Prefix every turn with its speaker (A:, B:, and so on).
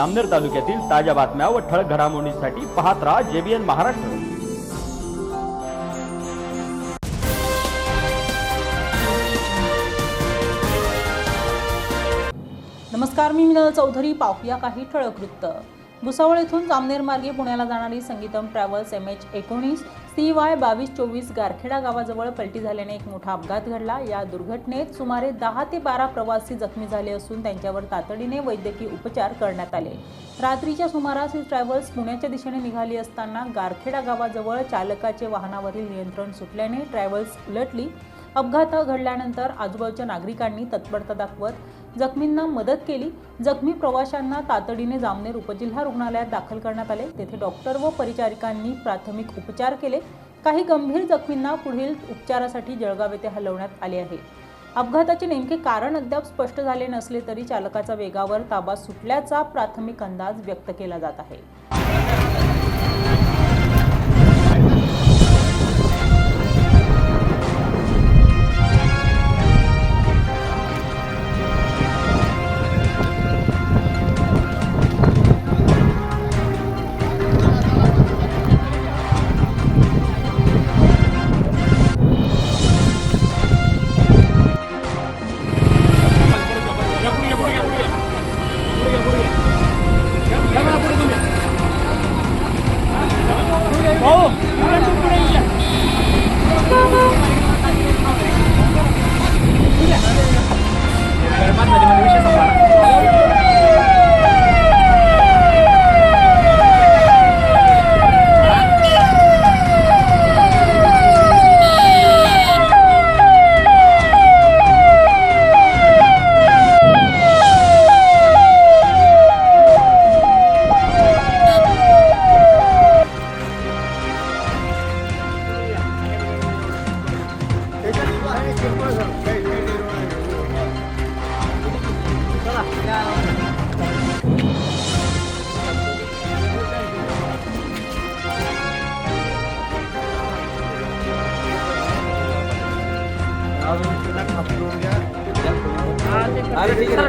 A: आमनेर तालुक्यातील ताज्या बातम्या व ठळक घडामोडींसाठी पाहत राहा जेबीएन महाराष्ट्र.
B: नमस्कार मी मिनल चौधरी. पाहूया काही ठळक वृत्त. भुसावळ येथून जामनेर मार्गे पुण्याला जाणारी संगीतम ट्रॅव्हल्स एम एच एकोणीस सी वाय बावीस चोवीस गारखेडा गावाजवळ पलटी झाल्याने एक मोठा अपघात घडला. या दुर्घटनेत सुमारे दहा ते बारा प्रवासी जखमी झाले असून त्यांच्यावर तातडीने वैद्यकीय उपचार करण्यात आले. रात्रीच्या सुमारास ही ट्रॅव्हल्स पुण्याच्या दिशेने निघाली असताना गारखेडा गावाजवळ चालकाचे वाहनावरील नियंत्रण सुटल्याने ट्रॅव्हल्स उलटली. अपघात घडल्यानंतर आजूबाजूच्या नागरिकांनी तत्परता दाखवत जखमींना मदत केली. जखमी प्रवाशांना तातडीने जामनेर उपजिल्हा रुग्णालयात दाखल करण्यात आले. तेथे डॉक्टर व परिचारिकांनी प्राथमिक उपचार केले. काही गंभीर जखमींना पुढील उपचारासाठी जळगाव येथे हलवण्यात आले आहे. अपघाताचे नेमके कारण अद्याप स्पष्ट झाले नसले तरी चालकाचा वेगावर ताबा सुटल्याचा प्राथमिक अंदाज व्यक्त केला जात आहे. अरे ठीक है